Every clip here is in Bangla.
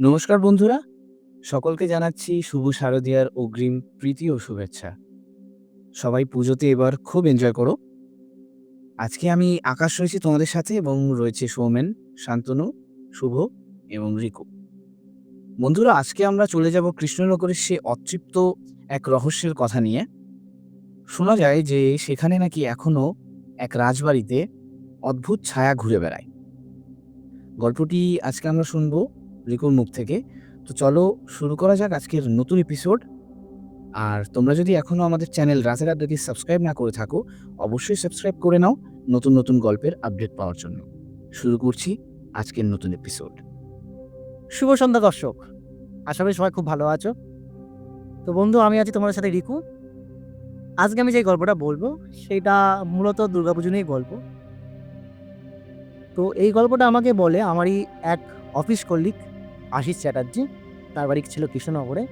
নমস্কার বন্ধুরা। সকলকে জানাচ্ছি শুভ শারদীয়ার অগ্রিম প্রীতি ও শুভেচ্ছা। সবাই পুজোতে এবার খুব এনজয় করো। আজকে আমি আকাশ রয়েছি তোমাদের সাথে এবং রয়েছে সৌমেন, শান্তনু, শুভ এবং রিকু। বন্ধুরা, আজকে আমরা চলে যাব কৃষ্ণনগরের সে অতৃপ্ত এক রহস্যের কথা নিয়ে। শোনা যায় যে সেখানে নাকি এখনও এক রাজবাড়িতে অদ্ভুত ছায়া ঘুরে বেড়ায়। গল্পটি আজকে আমরা শুনব রিকুর মুখ থেকে। তো চলো শুরু করা যাক আজকের নতুন এপিসোড আর তোমরা যদি এখনও আমাদের চ্যানেল রাতের আড্ডাকে সাবস্ক্রাইব না করে থাকো, অবশ্যই সাবস্ক্রাইব করে নাও নতুন নতুন গল্পের আপডেট পাওয়ার জন্য। শুরু করছি আজকের নতুন এপিসোড শুভ সন্ধ্যা দর্শক। আশা করি সবাই খুব ভালো আছো। তো বন্ধু, আমি আছি তোমাদের সাথে রিকু। আজকে আমি যে গল্পটা বলব, সেটা মূলত দুর্গাপুজো নিয়ে গল্প। তো এই গল্পটা আমাকে বলে, আমারই এক অফিস কলিগ আশিস চ্যাটার্জি, তার বাড়ি ছিল কৃষ্ণনগরে।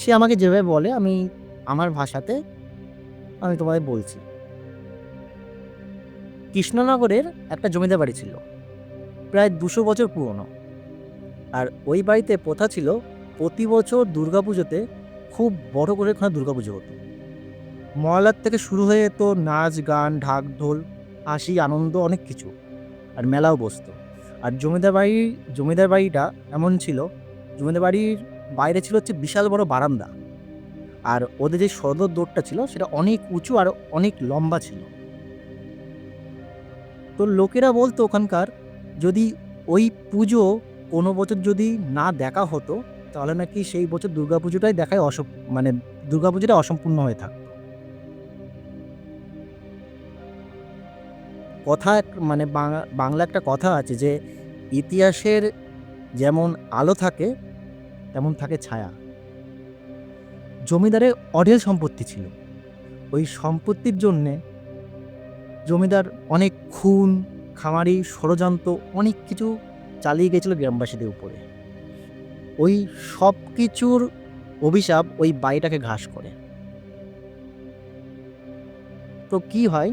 সে আমাকে যেভাবে বলে, আমি আমার ভাষাতে আমি তোমাদের বলছি। কৃষ্ণনগরের একটা জমিদার বাড়ি ছিল, প্রায় দুশো বছর পুরনো। আর ওই বাড়িতে প্রথা ছিল, প্রতি বছর দুর্গাপুজোতে খুব বড় করে ওখানে দুর্গাপুজো হতো। মহালার থেকে শুরু হয়ে যেত নাচ, গান, ঢাক, ঢোল, হাসি, আনন্দ অনেক কিছু, আর মেলাও বসতো। আর জমিদার বাড়ি, জমিদার বাড়িটা এমন ছিল, জমিদার বাড়ির বাইরে ছিল হচ্ছে বিশাল বড় বারান্দা। আর ওদের যে সদর দৌড়টা ছিল সেটা অনেক উঁচু আর অনেক লম্বা ছিল। তো লোকেরা বলতো ওখানকার, যদি ওই পুজো কোনো বছর যদি না দেখা হতো, তাহলে নাকি সেই বছর দুর্গাপুজোটাই দেখায় অসম মানে দুর্গাপুজোটা অসম্পূর্ণ হয়ে থাকতো। কথা মানে বাংলা একটা কথা আছে যে ইতিহাসের যেমন আলো থাকে, তেমন থাকে ছায়া। জমিদারের অঢেল সম্পত্তি ছিল। ওই সম্পত্তির জন্যে জমিদার অনেক খুন, খামারি, ষড়যন্ত্র, অনেক কিছু চালিয়ে গেছিল গ্রামবাসীদের উপরে। ওই সব কিছুর অভিশাপ ওই বাড়িটাকে ঘাস করে। তো কি হয়?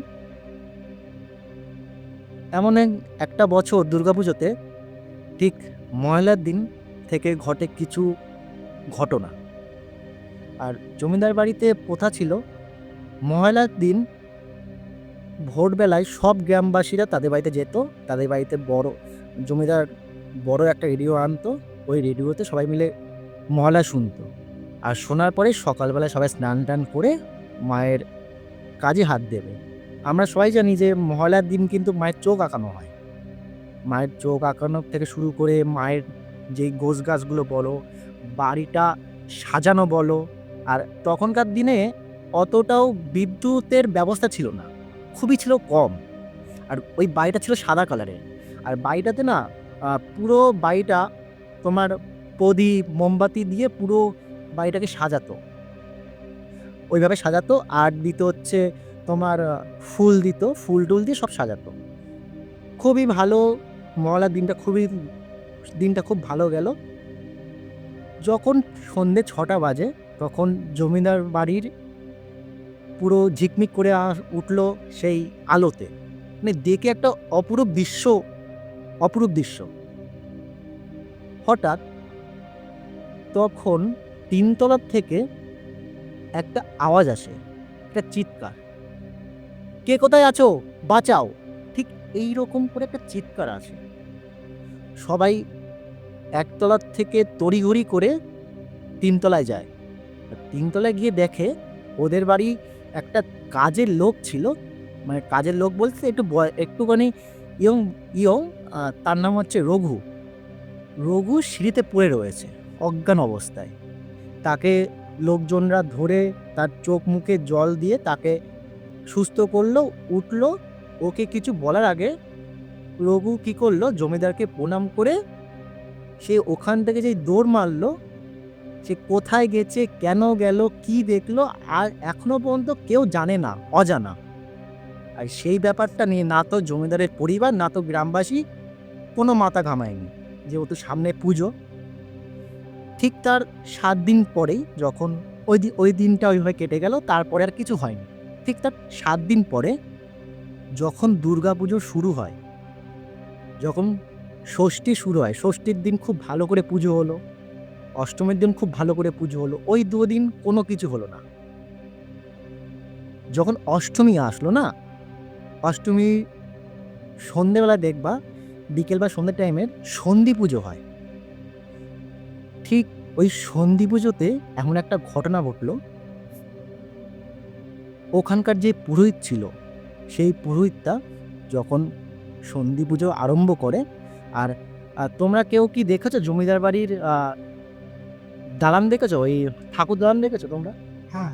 এমন এক- একটা বছর দুর্গাপুজোতে ঠিক ময়লার দিন থেকে ঘটে কিছু ঘটনা। আর জমিদার বাড়িতে প্রথা ছিল, ময়লার দিন ভোরবেলায় সব গ্রামবাসীরা তাদের বাড়িতে যেত, তাদের বাড়িতে বড়, জমিদার বড় একটা রেডিও আনতো, ওই রেডিওতে সবাই মিলে মহলা শুনতো। আর শোনার পরে সকালবেলায় সবাই স্নান টান করে মায়ের কাজে হাত দেবে। আমরা সবাই জানি যে মহলার দিন কিন্তু মায়ের চোখ আঁকানো হয়। মায়ের চোখ আঁকানো থেকে শুরু করে মায়ের যে গোছ গাছগুলো বলো, বাড়িটা সাজানো বলো, আর তখনকার দিনে অতটাও বিদ্যুতের ব্যবস্থা ছিল না। খুবই ছিল কম। আর ওই বাড়িটা ছিল সাদা কালারের। আর বাড়িটাতে না পুরো বাড়িটা তোমার প্রদীপ মোমবাতি দিয়ে পুরো বাড়িটাকে সাজাতো। ওইভাবে সাজাতো। আর দিত হচ্ছে তোমার ফুল দিত, ফুল টুল দিয়ে সব সাজাতো। খুবই ভালো, মহলার দিনটা খুবই, দিনটা খুব ভালো গেল। যখন সন্ধে ছটা বাজে, তখন জমিদার বাড়ির পুরো ঝিকমিক করে উঠল সেই আলোতে। মানে দেখে একটা অপরূপ দৃশ্য অপরূপ দৃশ্য। হঠাৎ তখন তিনতলার থেকে একটা আওয়াজ আসে, একটা চিৎকার। কে কোথায় আছো? বাঁচাও। ঠিক এই রকম করে একটা চিৎকার আসে। সবাই একতলার থেকে তড়িঘড়ি করে তিনতলায় যায়। তিনতলায় গিয়ে দেখে ওদের বাড়ি একটা কাজের লোক ছিল। মানে কাজের লোক বলতে একটু একটুখানি ইয়ং ইয়ং তার নাম হচ্ছে রঘু। রঘু সিঁড়িতে পড়ে রয়েছে, অজ্ঞান অবস্থায়। তাকে লোকজনরা ধরে তার চোখ মুখে জল দিয়ে তাকে সুস্থ করল, উঠল। ওকে কিছু বলার আগে রঘু কি করল? জমিদারকে প্রণাম করে সে ওখান থেকে যেই দৌড় মারলো, সে কোথায় গেছে, কেন গেল, কি দেখল, আর এখনও পর্যন্ত কেউ জানে না, অজানা। আর সেই ব্যাপারটা নিয়ে না তো জমিদারের পরিবার, না তো গ্রামবাসী কোনো মাথা ঘামায়নি যেহেতু সামনে পুজো। ঠিক তার সাত দিন পরেই যখন ওই ওই দিনটা ওইভাবে কেটে গেল, তারপরে আর কিছু হয়নি। ঠিক তার সাত দিন পরে যখন দুর্গা পুজো শুরু হয়, যখন ষষ্ঠী শুরু হয়, ষষ্ঠীর দিন খুব ভালো করে পুজো হলো, অষ্টমীর দিন খুব ভালো করে পুজো হলো, ওই দুদিন কোনো কিছু হলো না। যখন অষ্টমী আসলো না, অষ্টমী সন্ধেবেলা দেখবা, বিকেল বা সন্ধ্যে টাইমের সন্ধি পুজো হয়। ঠিক ওই সন্ধি পুজোতে এমন একটা ঘটনা ঘটলো ওখানকার যে পুরোহিত ছিল সেই পুরোহিতটা যখন সন্ধি পুজো আরম্ভ করে আর তোমরা কেউ কি দেখেছ জমিদার বাড়ির দালান দেখেছ? ওই ঠাকুর দালান দেখেছ তোমরা? হ্যাঁ।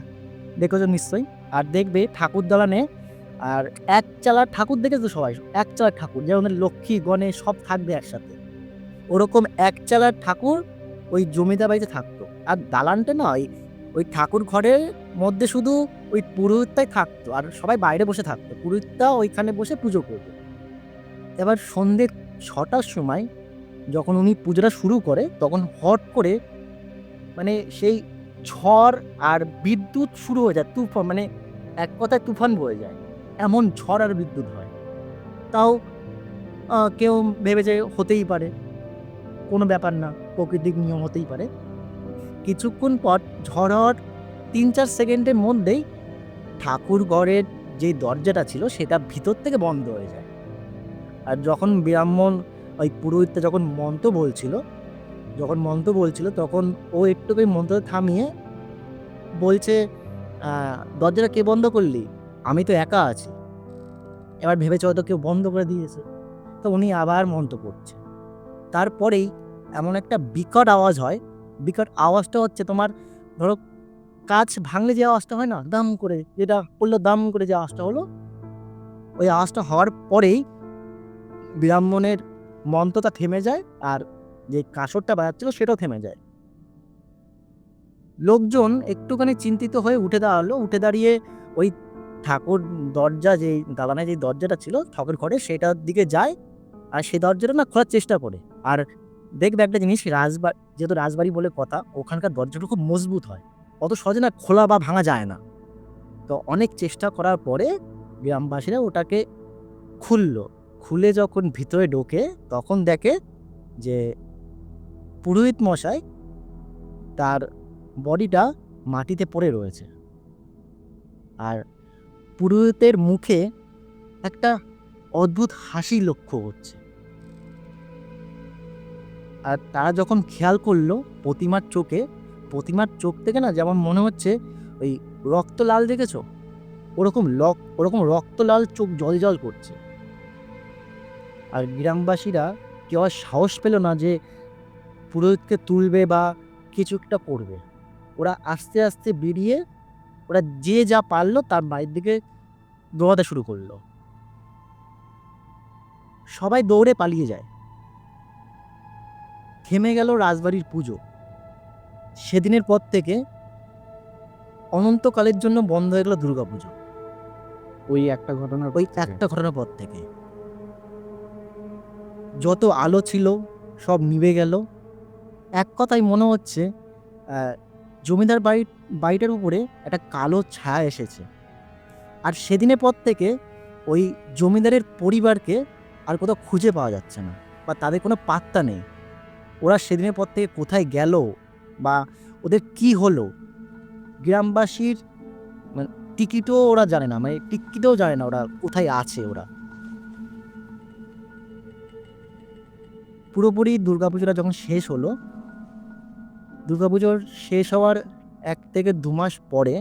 দেখেছ নিশ্চয়ই? আর দেখবে ঠাকুর দালানে আর এক চালার ঠাকুর দেখেছ সবাই? এক চালার ঠাকুর যেমন লক্ষ্মী গণেশ সব থাকবে একসাথে। ওরকম এক চালার ঠাকুর ওই জমিদার বাড়িতে থাকতো। আর দালানটা না ওই ওই ঠাকুর ঘরের মধ্যে শুধু ওই পুরোহিতটাই থাকতো, আর সবাই বাইরে বসে থাকতো। পুরোহিতটা ওইখানে বসে পুজো করতো এবার সন্ধ্যে ছটার সময় যখন উনি পুজোটা শুরু করে, তখন হট করে মানে সেই ঝড় আর বিদ্যুৎ শুরু হয়ে যায়, তুফান মানে এক কথায় তুফান বয়ে যায়। এমন ঝড় আর বিদ্যুৎ হয়। তাও কেউ ভেবে যে হতেই পারে। কোনো ব্যাপার না প্রকৃতিক নিয়ম হতেই পারে। কিছুক্ষণ পর ঝড় হওয়ার তিন চার সেকেন্ডের মধ্যেই ঠাকুর ঘরের যে দরজাটা ছিল, সেটা ভিতর থেকে বন্ধ হয়ে যায়। আর যখন ব্রাহ্মণ ওই পুরোহিতটা যখন মন্ত্র বলছিল, যখন মন্ত্র বলছিল, তখন ও একটু ওই মন্ত্র থামিয়ে বলছে দরজাটা কে বন্ধ করলি? আমি তো একা আছি। এবার ভেবেছে হয়তো কেউ বন্ধ করে দিয়েছে। তো উনি আবার মন্ত্র পড়ছে। তারপরেই এমন একটা বিকট আওয়াজ হয়। বিকট আওয়াজটা হচ্ছে তোমার ধরো কাজ ভাঙলে যে আওয়াজটা হয় না, দাম করে যেটা করল দাম করে যে আওয়াজটা হলো, ওই আওয়াজটা হওয়ার পরেই ব্রাহ্মণের মন্ত্রটা থেমে যায় আর যে কাঁসরটা বাজাচ্ছিল সেটাও থেমে যায়। লোকজন একটুখানি চিন্তিত হয়ে উঠে দাঁড়াল। উঠে দাঁড়িয়ে ওই ঠাকুর দরজা যে দালানে যে দরজাটা ছিল ঠাকুর ঘরে সেটার দিকে যায় আর সেই দরজাটা না খোলার চেষ্টা করে। আর দেখবে একটা জিনিস রাজবাড়ি যেহেতু রাজবাড়ি বলে কথা, ওখানকার দরজাটা খুব মজবুত হয়। অত সহজে না খোলা বা ভাঙা যায় না। তো অনেক চেষ্টা করার পরে গ্রামবাসীরা ওটাকে খুললো। খুলে যখন ভিতরে ঢোকে, তখন দেখে যে পুরোহিত মশাই তার বডিটা মাটিতে পড়ে রয়েছে। আর পুরোহিতের মুখে একটা অদ্ভুত হাসি লক্ষ্য হচ্ছে। আর তারা যখন খেয়াল করল প্রতিমার চোখে প্রতিমার চোখ থেকে না যেমন মনে হচ্ছে ওই রক্ত লাল দেখেছ? ওরকম লক, ওরকম রক্ত লাল চোখ জল জল করছে। আর গ্রামবাসীরা কেউ আর সাহস পেল না যে পুরোহিতকে তুলবে বা কিছু একটা করবে। ওরা আস্তে আস্তে বেরিয়ে ওরা যে যা পারল তার বাড়ির দিকে দৌড়াতে শুরু করল। সবাই দৌড়ে পালিয়ে যায়। থেমে গেল রাজবাড়ির পুজো। সেদিনের পর থেকে অনন্তকালের জন্য বন্ধ হয়ে গেল দুর্গাপুজো। ওই একটা ঘটনার ওই একটা ঘটনার পর থেকে। যত আলো ছিল সব নিভে গেল। এক কথায় মনে হচ্ছে জমিদার বাড়ি বাড়িটার উপরে একটা কালো ছায়া এসেছে। আর সেদিনের পর থেকে ওই জমিদারের পরিবারকে আর কোথাও খুঁজে পাওয়া যাচ্ছে না বা তাদের কোনো পাত্তা নেই। ওরা সেদিনের পর থেকে কোথায় গেল বা ওদের কি হলো? গ্রামবাসীর মানে টিকিটও ওরা জানে না মানে টিকিটও জানে না ওরা কোথায় আছে ওরা। পুরোপুরি দুর্গাপুজোটা যখন শেষ হলো, দুর্গাপুজোর শেষ হওয়ার এক থেকে দু মাস পরে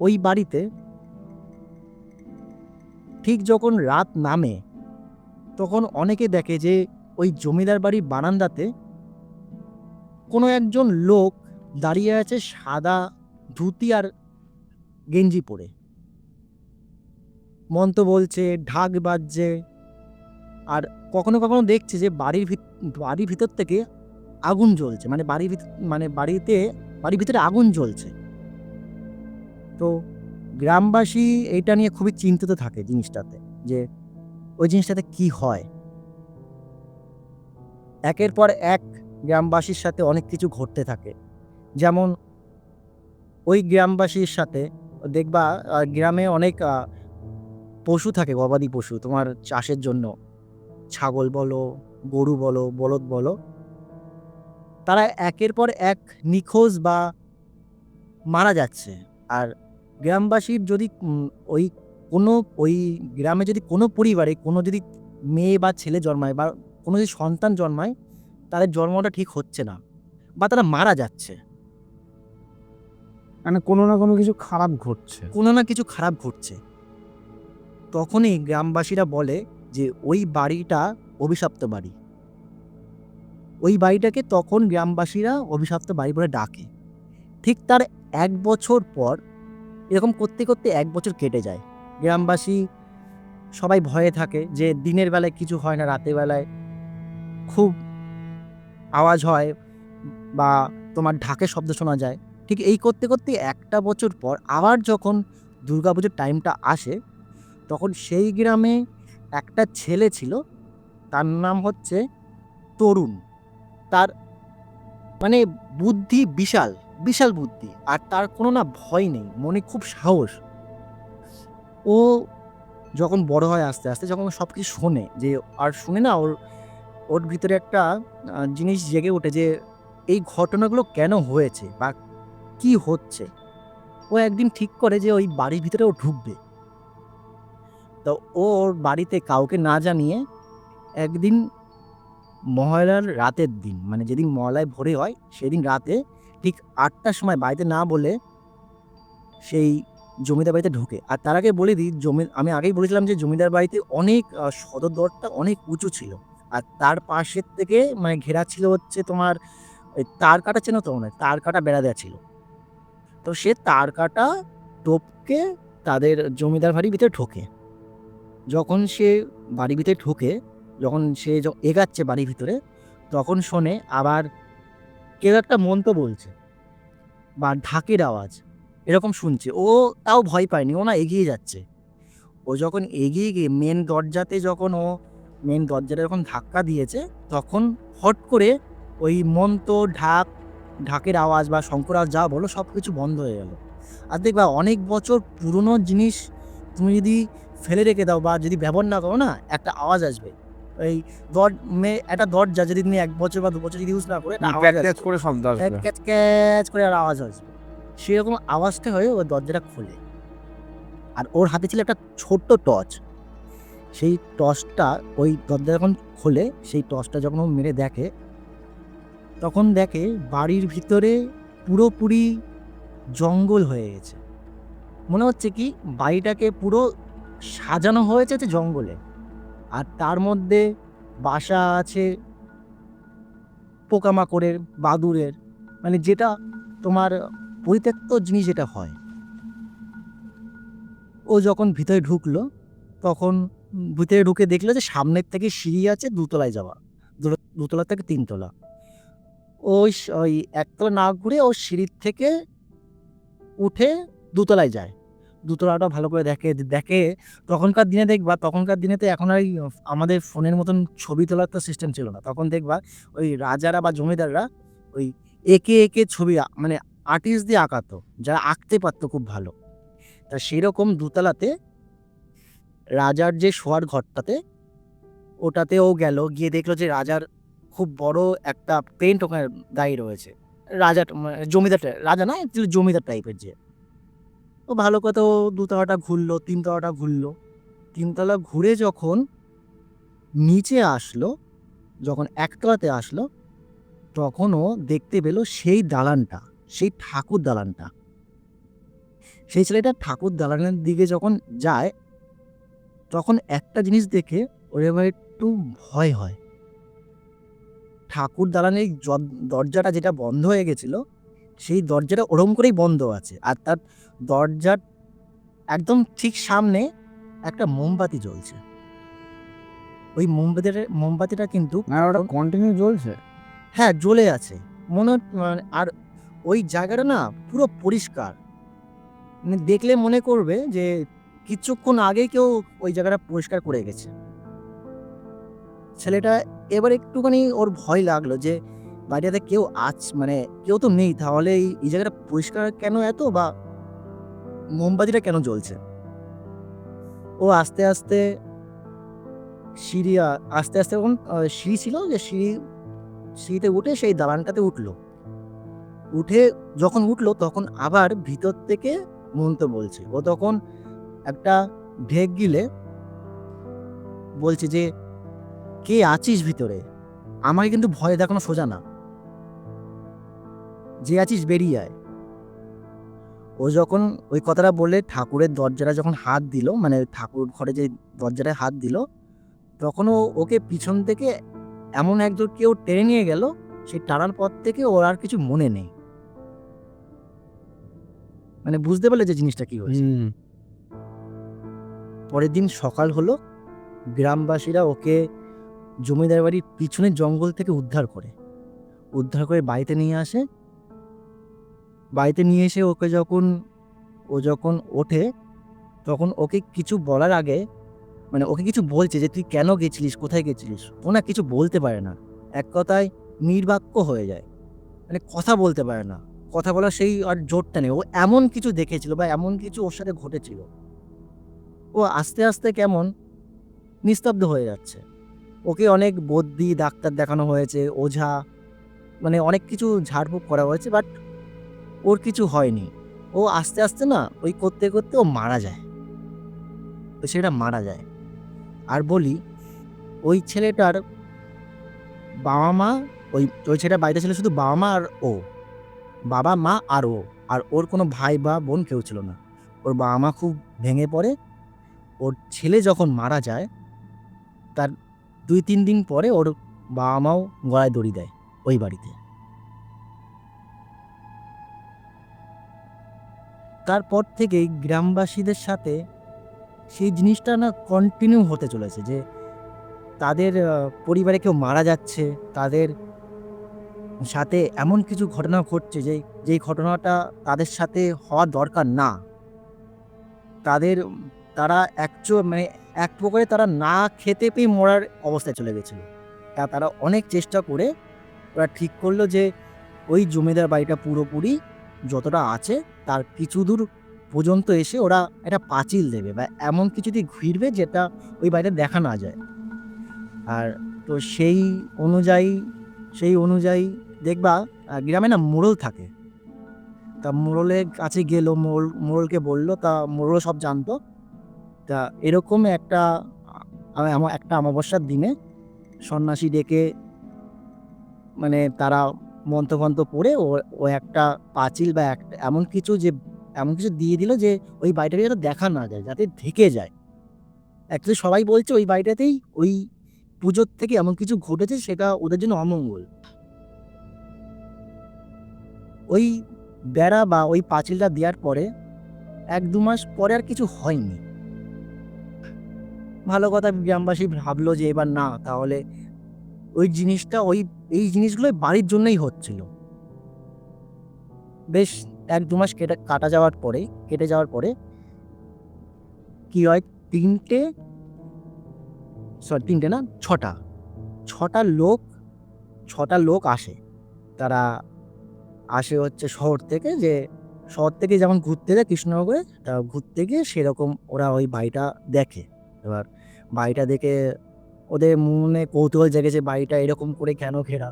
ওই বাড়িতে ঠিক যখন রাত নামে, তখন অনেকে দেখে যে ওই জমিদার বাড়ির বারান্দাতে কোনো একজন লোক দাঁড়িয়ে আছে সাদা ধুতি আর গেঞ্জি পরে। মন্ত্র বলছে, ঢাক বাজছে আর কখনো কখনো দেখছে যে বাড়ির বাড়ির ভিতর থেকে আগুন জ্বলছে। মানে বাড়ির ভিত মানে বাড়িতে, বাড়ির ভিতরে আগুন জ্বলছে। তো গ্রামবাসী এটা নিয়ে খুবই চিন্তিত থাকে জিনিসটাতে, যে ওই জিনিসটাতে কি হয়? একের পর এক গ্রামবাসীর সাথে অনেক কিছু ঘটতে থাকে। যেমন, ওই গ্রামবাসীর সাথে দেখবা গ্রামে অনেক পশু থাকে, গবাদি পশু, তোমার চাষের জন্য। ছাগল বলো, গরু বলো, বলদ বলো। তারা একের পর এক নিখোঁজ বা মারা যাচ্ছে। আর গ্রামবাসীর যদি ওই কোনো, ওই গ্রামে যদি কোনো পরিবারে কোনো যদি মেয়ে বা ছেলে জন্মায় বা কোনো যদি সন্তান জন্মায় তাদের জন্মটা ঠিক হচ্ছে না বা তারা মারা যাচ্ছে। মানে কোনো না কোনো কিছু খারাপ ঘটছে। কোনো না কিছু খারাপ ঘটছে। তখনই গ্রামবাসীরা বলে যে ওই বাড়িটা অভিশপ্ত বাড়ি। ওই বাড়িটাকে তখন গ্রামবাসীরা অভিশপ্ত বাড়ি বলে ডাকে। ঠিক তার এক বছর পর এরকম করতে করতে এক বছর কেটে যায়। গ্রামবাসী সবাই ভয়ে থাকে যে দিনের বেলায় কিছু হয় না রাতের বেলায় খুব আওয়াজ হয় বা তোমার ঢাকে শব্দ শোনা যায়, ঠিক এই করতে করতে একটা বছর পর আবার যখন দুর্গাপুজোর টাইমটা আসে, তখন সেই গ্রামে একটা ছেলে ছিল, তার নাম হচ্ছে তরুণ। তার মানে বুদ্ধি বিশাল বিশাল বুদ্ধি, আর তার কোনো না ভয় নেই, মনে খুব সাহস। ও যখন বড় হয় আস্তে আস্তে যখন সব কিছু শোনে, যে আর শুনে না ওর ওর ভিতরে একটা জিনিস জেগে ওঠে যে, এই ঘটনাগুলো কেন হয়েছে বা কি হচ্ছে? ও একদিন ঠিক করে যে, ওই বাড়ির ভিতরে ও ঢুকবে। তো ওর বাড়িতে কাউকে না জানিয়ে একদিন মহালয়ার রাতের দিন মানে যেদিন মহালয় ভোরে হয়, সেদিন রাতে ঠিক আটটার সময় বাড়িতে না বলে সেই জমিদার বাড়িতে ঢোকে। আর তার আগে বলে দিই, জমি, আমি আগেই বলেছিলাম যে, জমিদার বাড়িতে অনেক সদর দরটা অনেক উঁচু ছিল। আর তার পাশের থেকে মানে ঘেরা ছিল হচ্ছে তোমার ওই তার কাটা চেনো তো মনে হয়? তার কাটা বেড়া দেওয়া ছিল। তো সে তার কাটা টপকে তাদের জমিদার বাড়ির ভিতরে ঢোকে। যখন সে বাড়ির ভিতরে ঢোকে, যখন সে এগাচ্ছে বাড়ির ভিতরে, তখন শোনে আবার কেউ একটা মন্ত্র বলছে বা ঢাকের আওয়াজ, এরকম শুনছে। ও তাও ভয় পায়নি, ও না এগিয়ে যাচ্ছে। ও যখন এগিয়ে গিয়ে মেন দরজাতে যখন ও মেন দরজাটা যখন ধাক্কা দিয়েছে তখন হট করে ওই মন্ত্র ঢাক ঢাকের আওয়াজ বা শঙ্কর আওয়াজ যা বলো সব কিছু বন্ধ হয়ে গেল। আর দেখবা অনেক বছর পুরনো জিনিস তুমি যদি ফেলে রেখে দাও বা যদি ব্যবহার না করো না একটা আওয়াজ আসবে। ওই দর মে একটা দরজা যদি তুমি এক বছর বা দু বছর যদি ইউজ না করে আসবে। করে শব্দ আসবে। ক্যাচ ক্যাচ করে আর আওয়াজ আসবে। সেরকম আওয়াজটা হয়ে ও দরজাটা খোলে। আর ওর হাতে ছিল একটা ছোট্ট টর্চ সেই টসটা ওই দরজা যখন খোলে, সেই টসটা যখন ও মেরে দেখে, তখন দেখে বাড়ির ভিতরে পুরোপুরি জঙ্গল হয়ে গেছে। মনে হচ্ছে কি বাড়িটাকে পুরো সাজানো হয়েছে যে জঙ্গলে। আর তার মধ্যে বাসা আছে পোকামাকড়ের বাদুরের মানে যেটা তোমার পরিত্যক্ত জিনিস যেটা হয়। ও যখন ভিতরে ঢুকলো, তখন ভিতরে ঢুকে দেখল যে সামনের থেকে সিঁড়ি আছে দুতলায় যাওয়া। দুতলা থেকে তিনতলা। ওই ওই একতলা না ঘুরে ও সিঁড়ির থেকে উঠে দুতলায় যায়। দুতলাটা ভালো করে দেখে দেখে তখনকার দিনে দেখবা, তখনকার দিনে তো এখন আর আমাদের ফোনের মতন ছবি তোলার তো সিস্টেম ছিল না। তখন দেখবা ওই রাজারা বা জমিদাররা ওই একে একে ছবি মানে আর্টিস্ট দিয়ে আঁকাতো, যারা আঁকতে পারতো খুব ভালো। তা সেরকম দোতলাতে রাজার যে শোয়ার ঘরটাতে, ওটাতে ও গেল, গিয়ে দেখল যে রাজার খুব বড় একটা পেন্ট ওখানে দাঁড়িয়ে রয়েছে। রাজা মানে জমিদার রাজা না জমিদার টাইপের যে। ও ভালো কথা, ও দুতলাটা ঘুরলো, তিনতলাটা ঘুরলো। তিনতলা ঘুরে যখন নিচে আসলো, যখন একতলাতে আসলো, তখন ও দেখতে পেল সেই দালানটা, সেই ঠাকুর দালানটা। সেই ছেলেটা ঠাকুর দালানের দিকে যখন যায় তখন একটা জিনিস দেখে ওর এবার একটু ভয় হয়। ঠাকুর দালানের দরজাটা যেটা বন্ধ হয়ে গেছিল সেই দরজাটা ওরম করেই বন্ধ আছে। আর তার দরজার একদম ঠিক সামনে একটা মোমবাতি জ্বলছে। ওই মোমবাতিটা মোমবাতিটা কিন্তু ওটা কন্টিনিউ জ্বলছে? হ্যাঁ জ্বলে আছে। মনে মানে আর ওই জায়গাটা না পুরো পরিষ্কার। মানে দেখলে মনে করবে যে কিছুক্ষণ আগে কেউ ওই জায়গাটা পরিষ্কার করে গেছে। ছেলেটা এবার একটুখানি ওর ভয় লাগল যে বাড়িটাতে কেউ আছ মানে কেউ তো নেই তাহলে এই জায়গাটা পরিষ্কার কেন এত বা মোমবাতিটা কেন জ্বলছে? ও আস্তে আস্তে সিঁড়ি আস্তে আস্তে আহ, সিঁড়ি ছিল যে সিঁড়ি সিঁড়িতে উঠে সেই দালানটাতে উঠল। উঠে যখন উঠল তখন আবার ভিতর থেকে মন্ত বলছে। ও তখন একটা ঢেক গিলে বলছে যে, কে আছিস ভিতরে? আমাকে কিন্তু ভয় দেখানো সোজা না। যে আছিস বেরিয়ে আয়। ও যখন ওই কথাটা বলে ঠাকুরের দরজাটা যখন হাত দিল মানে ঠাকুর ঘরে যে দরজাটায় হাত দিল, তখন ওকে পিছন থেকে এমন একজন কেউ টেনে নিয়ে গেল সেই টানার পর থেকে ওর আর কিছু মনে নেই। মানে বুঝতে পারলে যে জিনিসটা কি হয়েছে। পরের দিন সকাল হলো, গ্রামবাসীরা ওকে জমিদার বাড়ির পিছনের জঙ্গল থেকে উদ্ধার করে। উদ্ধার করে বাড়িতে নিয়ে আসে। বাড়িতে নিয়ে এসে ওকে যখন, ও যখন ওঠে, তখন ওকে কিছু বলার আগে মানে ওকে কিছু বলছে যে, তুই কেন গেছিলিস? কোথায় গেছিলিস? ও না কিছু বলতে পারে না। এক কথায় নির্বাক্য হয়ে যায়। মানে কথা বলতে পারে না। কথা বলার সেই আর জোরটা নেই। ও এমন কিছু দেখেছিল বা এমন কিছু ওর সাথে ঘটেছিল। ও আস্তে আস্তে কেমন নিস্তব্ধ হয়ে যাচ্ছে। ওকে অনেক বদ্যি, ডাক্তার দেখানো হয়েছে, ওঝা মানে অনেক কিছু ঝাড়ফুঁক করা হয়েছে বাট ওর কিছু হয়নি। ও আস্তে আস্তে না, ওই করতে করতে ও মারা যায়। তো সেটা মারা যায়। আর বলি, ওই ছেলেটার বাবা মা, ওই ওই ছেলেটার বাড়িতে ছিল শুধু বাবা মা আর ও। বাবা মা আর ও। আর ওর কোনো ভাই বা বোন কেউ ছিল না। ওর বাবা মা খুব ভেঙে পড়ে ওর ছেলে যখন মারা যায়, তার দুই তিন দিন পরে ওর বাবা মাও গলায় দড়ি দেয় ওই বাড়িতে। তারপর থেকেই গ্রামবাসীদের সাথে সেই জিনিসটা না কন্টিনিউ হতে চলেছে যে তাদের পরিবারে কেউ মারা যাচ্ছে, তাদের সাথে এমন কিছু ঘটনা ঘটছে যে, যেই ঘটনাটা তাদের সাথে হওয়া দরকার না। তাদের তারা একচু মানে এক প্রকারে তারা না খেতে পেয়ে মরার অবস্থায় চলে গেছিল। তা তারা অনেক চেষ্টা করে, ওরা ঠিক করল যে ওই জমিদার বাড়িটা পুরোপুরি যতটা আছে তার কিছু দূর পর্যন্ত এসে ওরা একটা পাঁচিল দেবে বা এমন কিছু দিয়ে ঘিরবে যেটা ওই বাড়িটা দেখা না যায়। আর তো সেই অনুযায়ী সেই অনুযায়ী দেখবা গ্রামে না মোড়ল থাকে। তা মোড়লের কাছে গেল, মোড়ল মোড়লকে বলল, তা মোড়ল সব জানতো। তা এরকম একটা আমার একটা অমাবস্যার দিনে সন্ন্যাসী ডেকে মানে তারা মন্ত্রফন্ত্র পড়ে ও ও একটা পাঁচিল বা একটা এমন কিছু যে, এমন কিছু দিয়ে দিল যে ওই বাড়িটাকে যাতে দেখা না যায়, যাতে ঢেকে যায়। অ্যাকচুয়ালি সবাই বলছে ওই বাড়িটাতেই ওই পুজোর থেকে এমন কিছু ঘটেছে সেটা ওদের জন্য অমঙ্গল। ওই বেড়া বা ওই পাঁচিলটা দেওয়ার পরে এক দু মাস পরে আর কিছু হয়নি। ভালো কথা, গ্রামবাসী ভাবলো যে এবার না, তাহলে ওই জিনিসটা, ওই, এই জিনিসগুলো বাড়ির জন্যই হচ্ছিল। বেশ, এক দু মাস কেটে, কাটা যাওয়ার পরে, কেটে যাওয়ার পরে কি হয়, তিনটে সরি তিনটে না, ছটা ছটা লোক ছটা লোক আসে। তারা আসে হচ্ছে শহর থেকে যে, শহর থেকে যেমন ঘুরতে যায় কৃষ্ণনগরে, তা ঘুরতে গিয়ে সেরকম ওরা ওই বাড়িটা দেখে। এবার বাড়িটা দেখে ওদের মনে কৌতূহল জেগেছে বাড়িটা এরকম করে কেন ঘেরা।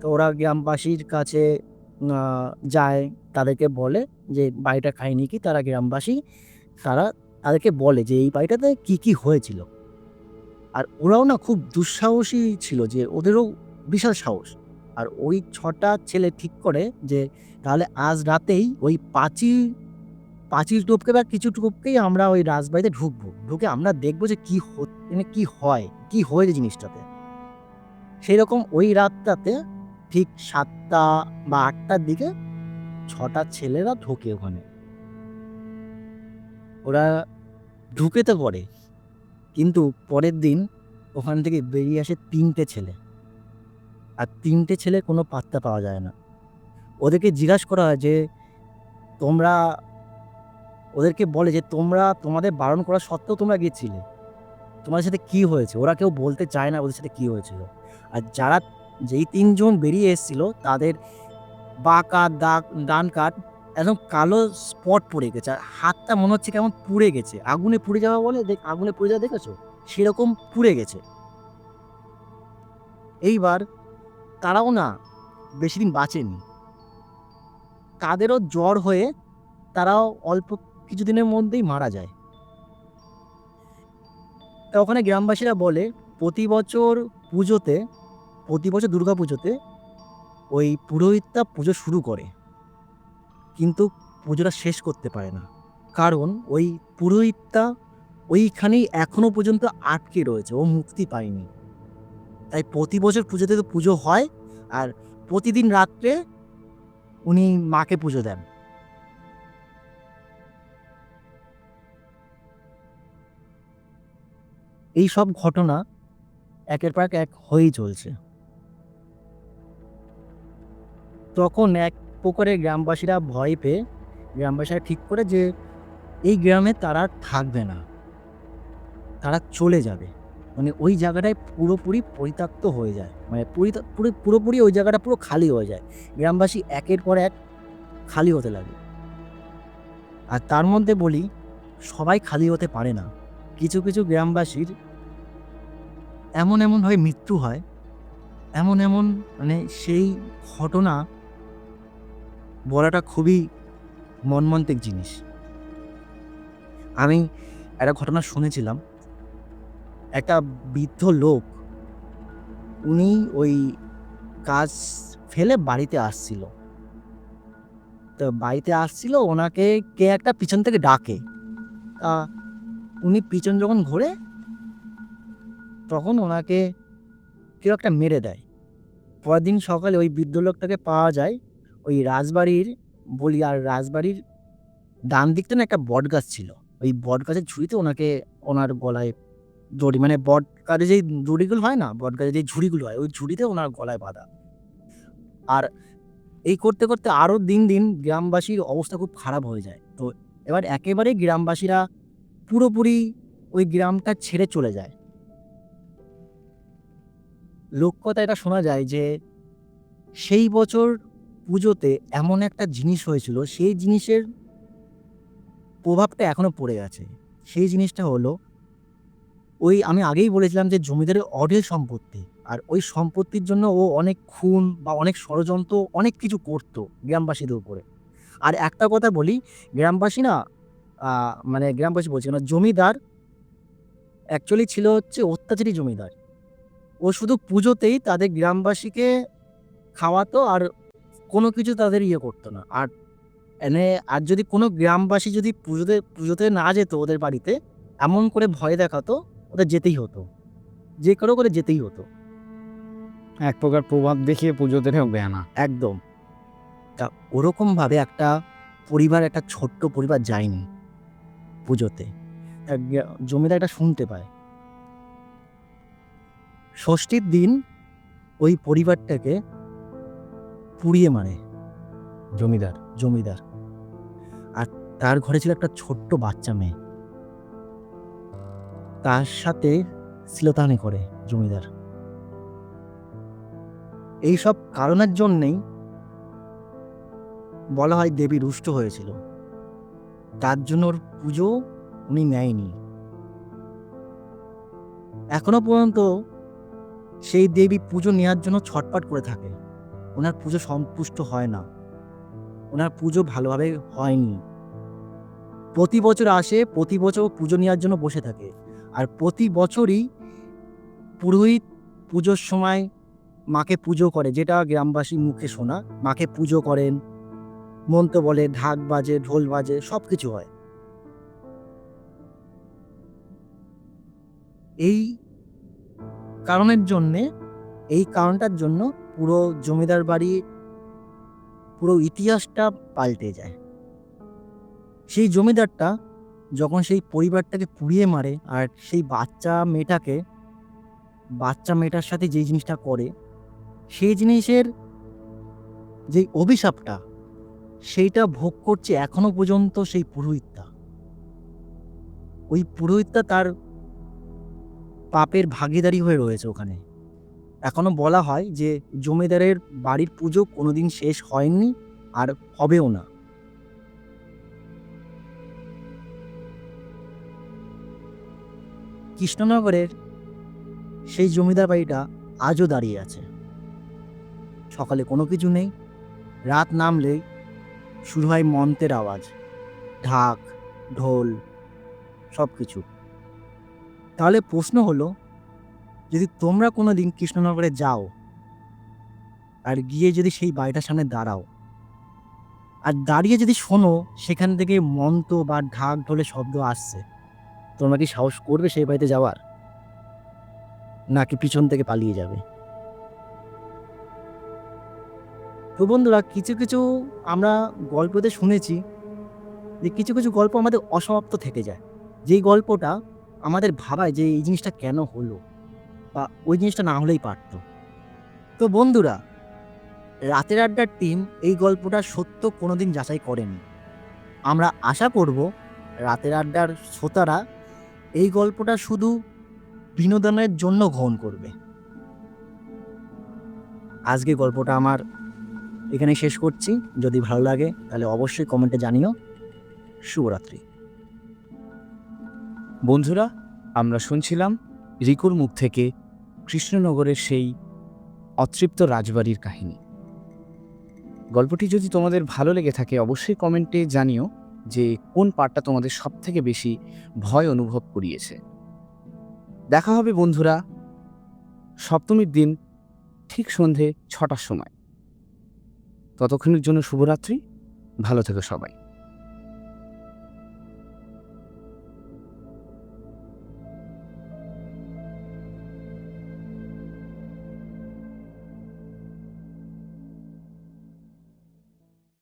তো ওরা গ্রামবাসীর কাছে যায়, তাদেরকে বলে যে বাড়িটা খায়নি কি? তারা গ্রামবাসী, তারা তাদেরকে বলে যে এই বাড়িটাতে কি কি হয়েছিল। আর ওরাও না খুব দুঃসাহসী ছিল যে ওদেরও বিশাল সাহস। আর ওই ছটা ছেলে ঠিক করে যে তাহলে আজ রাতেই ওই পাঁচিল পাঁচিল টপকে বা কিছু টপকেই আমরা ওই রাজবাড়িতে ঢুকবো। ঢুকে আমরা দেখব যে কি মানে কি হয়, কি হয়েছে জিনিসটাতে। সেই রকম ওই রাতটাতে ঠিক সাতটা বা আটটার দিকে ছটা ছেলেরা ঢোকে ওখানে। ওরা ঢুকে তো পড়ে, কিন্তু পরের দিন ওখান থেকে বেরিয়ে আসে তিনটে ছেলে। আর তিনটে ছেলে কোনো পাত্তা পাওয়া যায় না। ওদেরকে জিজ্ঞাসা করা হয় যে, তোমরা ওদেরকে বলে যে তোমরা তোমাদের বারণ করা সত্ত্বেও তোমরা গিয়েছিলে। তোমাদের সাথে কি হয়েছে? ওরা কেউ বলতে চায় না ওদের সাথে কি হয়েছিল। আর যারা যেই তিনজন বেরিয়ে এসেছিল, তাদের বা কাঠ দাগ, ডান কাঠ একদম কালো স্পট পড়ে গেছে। আর হাতটা মনে হচ্ছে কেমন পুড়ে গেছে। আগুনে পুড়ে যাওয়া বলে দেখ আগুনে পুড়ে যাওয়া দেখেছ? সেরকম পুড়ে গেছে। এইবার তারাও না বেশি দিন বাঁচেনি। তাদেরও জ্বর হয়ে তারাও অল্প কিছুদিনের মধ্যেই মারা যায়। তা ওখানে গ্রামবাসীরা বলে, প্রতি বছর পুজোতে, প্রতি বছর দুর্গা পুজোতে ওই পুরোহিতটা পুজো শুরু করে। কিন্তু পুজোটা শেষ করতে পারে না। কারণ ওই পুরোহিতটা ওইখানেই এখনও পর্যন্ত আটকে রয়েছে, ও মুক্তি পায়নি। তাই প্রতি বছর পুজোতে তো পুজো হয়, আর প্রতিদিন রাত্রে উনি মাকে পুজো দেন। এই সব ঘটনা একের পর এক হয়েই চলছে। তখন এক প্রকারে গ্রামবাসীরা ভয় পেয়ে গ্রামবাসীরা ঠিক করে যে এই গ্রামে তারা থাকবে না। তারা চলে যাবে। মানে ওই জায়গাটায় পুরোপুরি পরিত্যক্ত হয়ে যায়। মানে পুরো, পুরোপুরি ওই জায়গাটা পুরো খালি হয়ে যায়। গ্রামবাসী একের পর এক খালি হতে লাগে। আর তার মধ্যে বলি, সবাই খালি হতে পারে না। কিছু কিছু গ্রামবাসীর এমন এমনভাবে মৃত্যু হয়, এমন এমন মানে সেই ঘটনা বলাটা খুবই মর্মান্তিক জিনিস। আমি একটা ঘটনা শুনেছিলাম, একটা বৃদ্ধ লোক, উনি ওই কাজ ফেলে বাড়িতে আসছিল। তো বাড়িতে আসছিল, ওনাকে কে একটা পিছন থেকে ডাকে। তা উনি পিছন যখন ঘোরে তখন ওনাকে কেউ একটা মেরে দেয়। পরের দিন সকালে ওই বৃদ্ধ লোকটাকে পাওয়া যায়, ওই রাজবাড়ির বলি আর রাজবাড়ির ডান দিকটা না একটা বট গাছ ছিল। ওই বট গাছের ঝুড়িতে ওনাকে ওনার গলায় দড়ি মানে বট গাছে যেই দড়িগুলো হয় না, বট গাছে যেই ঝুড়িগুলো হয়, ওই ঝুড়িতে ওনার গলায় বাঁধা। আর এই করতে করতে আরও দিন দিন গ্রামবাসীর অবস্থা খুব খারাপ হয়ে যায়। তো এবার একেবারেই গ্রামবাসীরা পুরোপুরি ওই গ্রামটা ছেড়ে চলে যায়। লোককথা এটা শোনা যায় যে সেই বছর পুজোতে এমন একটা জিনিস হয়েছিল, সেই জিনিসের প্রভাবটা এখনও পড়ে আছে। সেই জিনিসটা হলো, ওই আমি আগেই বলেছিলাম যে জমিদারের অঢেল সম্পত্তি, আর ওই সম্পত্তির জন্য ও অনেক খুন বা অনেক ষড়যন্ত্র, অনেক কিছু করতো গ্রামবাসীদের উপরে। আর একটা কথা বলি, গ্রামবাসী না মানে গ্রামবাসী বলছি না, জমিদার অ্যাকচুয়ালি ছিল হচ্ছে অত্যাচারী জমিদার। ও শুধু পুজোতেই তাদের গ্রামবাসীকে খাওয়াতো আর কোনো কিছু তাদের ইয়ে করতো না। আর এনে আর যদি কোনো গ্রামবাসী যদি পুজোতে পুজোতে না যেত ওদের বাড়িতে এমন করে ভয় দেখাতো ওদের যেতেই হতো। যে কারও করে যেতেই হতো। এক প্রকার প্রভাব দেখিয়ে পুজোতে ঢুকবে না। একদম। তা ওরকমভাবে একটা পরিবার একটা ছোট্ট পরিবার যায়নি পুজোতে। জমিদার এটা শুনতে পায়। ষষ্ঠীর দিন ওই পরিবারটাকে পুড়িয়ে মারে। জমিদার। জমিদার। আর তার ঘরে ছিল একটা ছোট্ট বাচ্চা মেয়ে। তার সাথে শ্লীলতাহানি করে জমিদার। এইসব কারণের জন্যেই বলা হয় দেবী রুষ্ট হয়েছিল। তার জন্য ওর পুজো উনি নেয়নি। এখনও পর্যন্ত সেই দেবী পুজো নেওয়ার জন্য ছটপাট করে থাকে। ওনার পুজো সন্তুষ্ট হয় না। ওনার পুজো ভালোভাবে হয়নি। প্রতি বছর আসে, প্রতি বছর পুজো নেওয়ার জন্য বসে থাকে। আর প্রতি বছরই পুরোহিত পুজোর সময় মাকে পুজো করে, যেটা গ্রামবাসী মুখে শোনা। মাকে পুজো করেন, মন্ত্র বলে, ঢাক বাজে, ঢোল বাজে সব কিছু হয়। এই কারণের জন্যে, এই কারণটার জন্য পুরো জমিদার বাড়ি, পুরো ইতিহাসটা পাল্টে যায়। সেই জমিদারটা যখন সেই পরিবারটাকে পুড়িয়ে মারে আর সেই বাচ্চা মেয়েটাকে, বাচ্চা মেয়েটার সাথে যেই জিনিসটা করে, সেই জিনিসের যে অভিশাপটা, সেইটা ভোগ করছে এখনও পর্যন্ত সেই পুরোহিতটা। ওই পুরোহিতটা তার পাপের ভাগিদারি হয়ে রয়েছে ওখানে। এখনও বলা হয় যে জমিদারের বাড়ির পুজো কোনোদিন শেষ হয়নি আর হবেও না। কৃষ্ণনগরের সেই জমিদার বাড়িটা আজও দাঁড়িয়ে আছে। সকালে কোনো কিছু নেই, রাত নামলে শুরু হয় মন্ত্রের আওয়াজ। ঢাক, ঢোল সব কিছু তাহলে প্রশ্ন হলো, যদি তোমরা কোনো দিন কৃষ্ণনগরে যাও আর গিয়ে যদি সেই বাড়িটার সামনে দাঁড়াও আর দাঁড়িয়ে যদি শোনো, সেখান থেকে মন্ত্র বা ঢাক ঢোলের শব্দ আসছে, তোমরা কি সাহস করবে সেই বাড়িতে যাওয়ার? নাকি পিছন থেকে পালিয়ে যাবে? তো বন্ধুরা, কিছু কিছু আমরা গল্পতে শুনেছি যে কিছু কিছু গল্প আমাদের অসমাপ্ত থেকে যায়। যেই গল্পটা আমাদের ভাবায় যে এই জিনিসটা কেন হলো বা ওই জিনিসটা না হলেই পারতো। তো বন্ধুরা, রাতের আড্ডার টিম এই গল্পটা সত্য কোনোদিন যাচাই করেনি। আমরা আশা করব রাতের আড্ডার শ্রোতারা এই গল্পটা শুধু বিনোদনের জন্য গ্রহণ করবে। আজকে গল্পটা আমার এখানে শেষ করছি। যদি ভালো লাগে, তাহলে অবশ্যই কমেন্টে জানিও। শুভরাত্রি। বন্ধুরা, আমরা শুনছিলাম রিকুর মুখ থেকে কৃষ্ণনগরের সেই অতৃপ্ত রাজবাড়ির কাহিনী। গল্পটি যদি তোমাদের ভালো লেগে থাকে, অবশ্যই কমেন্টে জানিও যে কোন পার্টটা তোমাদের সব থেকে বেশি ভয় অনুভব করিয়েছে। দেখা হবে বন্ধুরা সপ্তমীর দিন ঠিক সন্ধে ছটার সময়। ততক্ষণের জন্য শুভরাত্রি। ভালো থেকো সবাই।